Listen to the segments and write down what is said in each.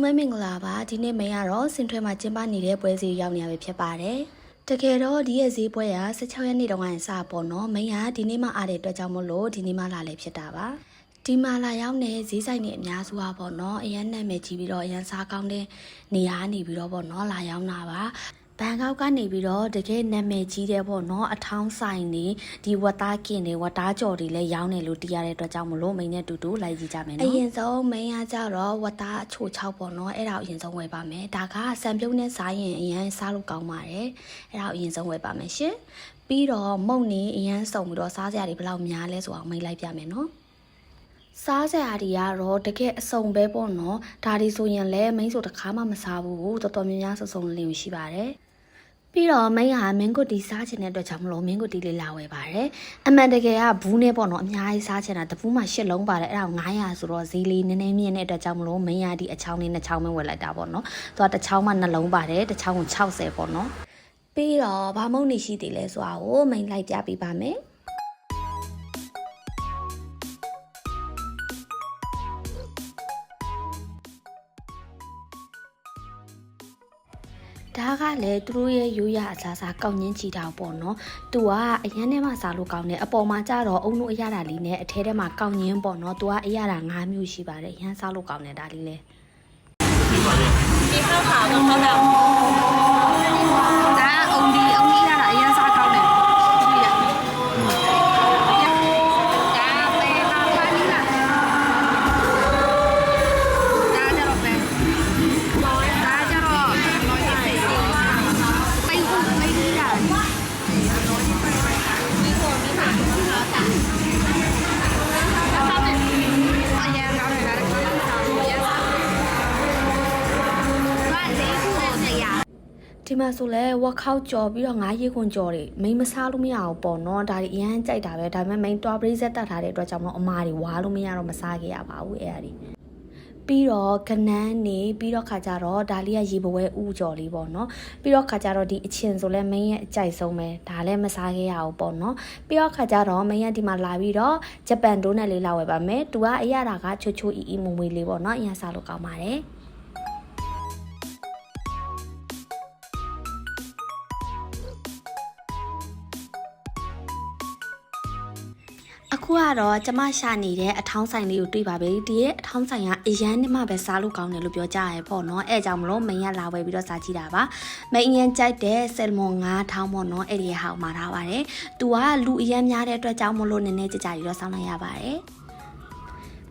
ဒီနေ့မင်းကတော့စင်ထွဲမှာကျင်းပနေတဲ့ပွဲစီရောက်နေရပဲဖြစ်ပါတယ်။တကယ်တော့ဒီရဲ့ဈေးပွဲက16ရက်နေ့တုန်းကစပေါ့နော်။မင်းကဒီနေ့မှအားတဲ့အတွက်ကြောင့်မလို့ဒီနေ့မှလာလေဖြစ်တာပါ။ဒီမှာလာရောက်နေဈေးဆိုင်တွေအများစုပါပေါ့နော်။အရန်နာမည်ကြီးပြီးတော့အရန်စားကောင်းတဲ့နေရာနေပြီးတော့ပေါ့နော်လာရောက်တာပါ။ ဘန်ကောက်ကနေပြီးတော့တကယ်နာမည်ကြီးတဲ့ပေါ့နော်အထောင်းဆိုင်နေဒီဝတ်သားကင်တွေဝတ်သားကြော်တွေလည်းရောင်းနေလို့တည်ရတဲ့အတွက်ကြောင့်မလို့မိန်နဲ့တူတူလိုက်ကြည့်ကြမယ်နော်အရင်ဆုံးမိန်ကကြတော့ဝတ်သားအချိုချောက်ပေါ့နော်အဲ့ဒါကိုအရင်ဆုံးဝယ်ပါမယ်ဒါကစံပြုံးနဲ့စားရင်အရင်စားလို့ကောင်းပါတယ်အဲ့ဒါကိုအရင်ဆုံးဝယ်ပါမယ်ရှင်ပြီးတော့မုံနေအရင်စုံပြီးတော့စားစရာတွေဘယ်လောက်များလဲဆိုအောင်မိန်လိုက်ပြမယ်နော်စားစရာတွေကတော့တကယ်အစုံပဲပေါ့နော်ဒါဒီဆိုရင်လည်းမိန်းဆိုတစ်ခါမှမစားဘူးတော်တော်များများစုံစုံလင်ရှိပါတယ် ပြီးတော့မိန်းဟာမင်းကိုတီစားချင်တဲ့အတွက်ကြောင့်မလို့မင်းကိုတီလေးလာဝယ်ပါတယ်အမှန်တကယ်ကဘူးနဲ့ပေါ့နော်အများကြီးစားချင်တာတပူးမှ၈လုံးပါတယ်အဲ့ဒါ900ဆိုတော့ဈေးလေးနည်းနည်းမြင့်တဲ့အတွက်ကြောင့်မလို့မင်းရဒီအချောင်းလေးနှစ်ချောင်းပဲဝယ်လိုက်တာပေါ့နော်သူကတစ်ချောင်းမှနှလုံးပါတယ်တစ်ချောင်းကို60ပေါ့နော်ပြီးတော့ဘာမုံနေရှိသေးလဲဆိုတာကိုမိန်လိုက်ပြပေးပါမယ် ဒါကလည်းသူတို့ရဲ့ရိုးရအစားစားကောက်ငင်းချီတာပေါ့နော်။ तू ကအရန်ထဲမှာစားလို့ကောင်းတယ်။အပေါ်မှာကြတော့အုံလို့အရတာလေးနဲ့အထဲထဲမှာကောက်ငင်းပေါ့နော်။ तू ကအရတာ၅မျိုးရှိပါတယ်။ရန်စားလို့ကောင်းတယ်ဒါလေးလေ။ဒီမှာတော့ခါတော့ဟုတ်တာ ဒီမှာဆိုလဲဝက်ခောက်ကြော်ပြီးတော့ငါးရေခွန်ကြော်တွေမိန်မစားလို့မရအောင်ပေါ့နော်ဒါတွေအရန်ကြိုက်တာပဲဒါပေမဲ့မိန်တွားပရိစက်တတ်ထားတဲ့အတွက်ကြောင့်မလို့အမားတွေဝါလို့မရတော့မစားခဲ့ရပါဘူးအဲ့ဒါတွေပြီးတော့ကနန်းနေပြီးတော့ခါကြတော့ဒါလေးကရေပွဲဥကြော်လေးပေါ့နော်ပြီးတော့ခါကြတော့ဒီအချင်းဆိုလဲမင်းရဲ့အကြိုက်ဆုံးပဲဒါလည်းမစားခဲ့ရအောင်ပေါ့နော်ပြီးတော့ခါကြတော့မင်းရဲ့ဒီမှာလာပြီးတော့ဂျပန်ဒိုးနဲ့လေးလာဝယ်ပါမယ်သူကအရတာကချိုချိုအီအီမွေမွေလေးပေါ့နော်အရင်စားလို့ကောင်းပါတယ် အခုကတော့ကျမရှာနေတဲ့အထောင်းဆိုင်လေးကိုတွေ့ပါပြီဒီရဲ့အထောင်းဆိုင်ကအရန်နဲ့မှပဲစားလို့ကောင်းတယ်လို့ပြောကြရဲပေါ့နော်အဲအကြောင့်မလို့မင်းရလာဝယ်ပြီးတော့စားကြည့်တာပါမင်းအရင်ကြိုက်တဲ့ဆယ်လ်မွန်9ထောင်းပေါ့နော်အဲ့ဒီဟာကိုမှာထားပါတယ်သူကလူအရန်များတဲ့အတွက်ကြောင့်မလို့နည်းနည်းကြကြပြီးတော့စောင်းလိုက်ရပါတယ်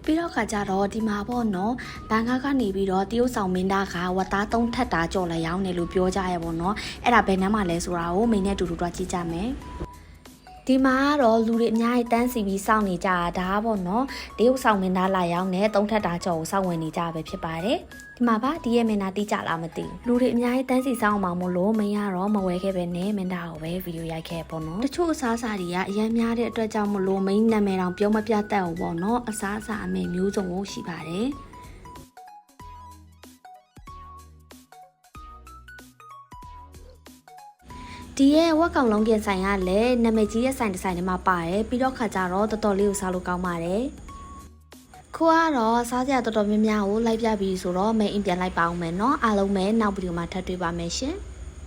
ပြီးတော့ခါကြတော့ဒီမှာပေါ့နော်ဘန်ကောက်ကနေပြီးတော့တရုတ်ဆောင်မင်းသားကဝတ်သားသုံးထက်တာကြော်လာရောင်းတယ်လို့ပြောကြရဲပေါ့နော်အဲ့ဒါဘယ်နှမ်းမှလဲဆိုတာကိုမိန်နဲ့အတူတူတော့ကြည့်ကြမယ် ဒီမှာကတော့လူတွေအများကြီးတန်းစီပြီးစောင့်နေကြတာဒါပေါ့နော်တရုတ်ဆောင်မင်းသားလာရောက်နေသုံးထက်တာကြော်ကိုစောင့်ဝင်နေကြပဲဖြစ်ပါတယ်ဒီမှာပါဒီရဲ့မင်းသားတိကျလားမသိဘူးလူတွေအများကြီးတန်းစီစောင့်အောင်မလို့မင်းကတော့မဝဲခဲ့ပဲနဲ့မင်းသားကိုပဲဗီဒီယိုရိုက်ခဲ့ပေါ့နော်တချို့အစားအစာတွေကအရင်များတဲ့အတွက်ကြောင့်မလို့မင်းနာမည်တောင်ပြောမပြတတ်ဘူးပေါ့နော်အစားအစာအမေမျိုးစုံကိုရှိပါတယ် ဒီရဲ့ဝက်ကောင်လုံးကင်ဆိုင်ကလည်းနာမည်ကြီးတဲ့ဆိုင်တစ်ဆိုင်ထဲမှာပါတယ်ပြီးတော့ခါကြတော့တော်တော်လေးကိုစားလို့ကောင်းပါတယ်ခိုးကတော့စားစရာတော်တော်များများကိုလိုက်ပြပြီးဆိုတော့မင်းအိမ်ပြန်လိုက်ပါအောင်မယ်เนาะအားလုံးပဲနောက်ဗီဒီယိုမှာထပ်တွေ့ပါမယ်ရှင်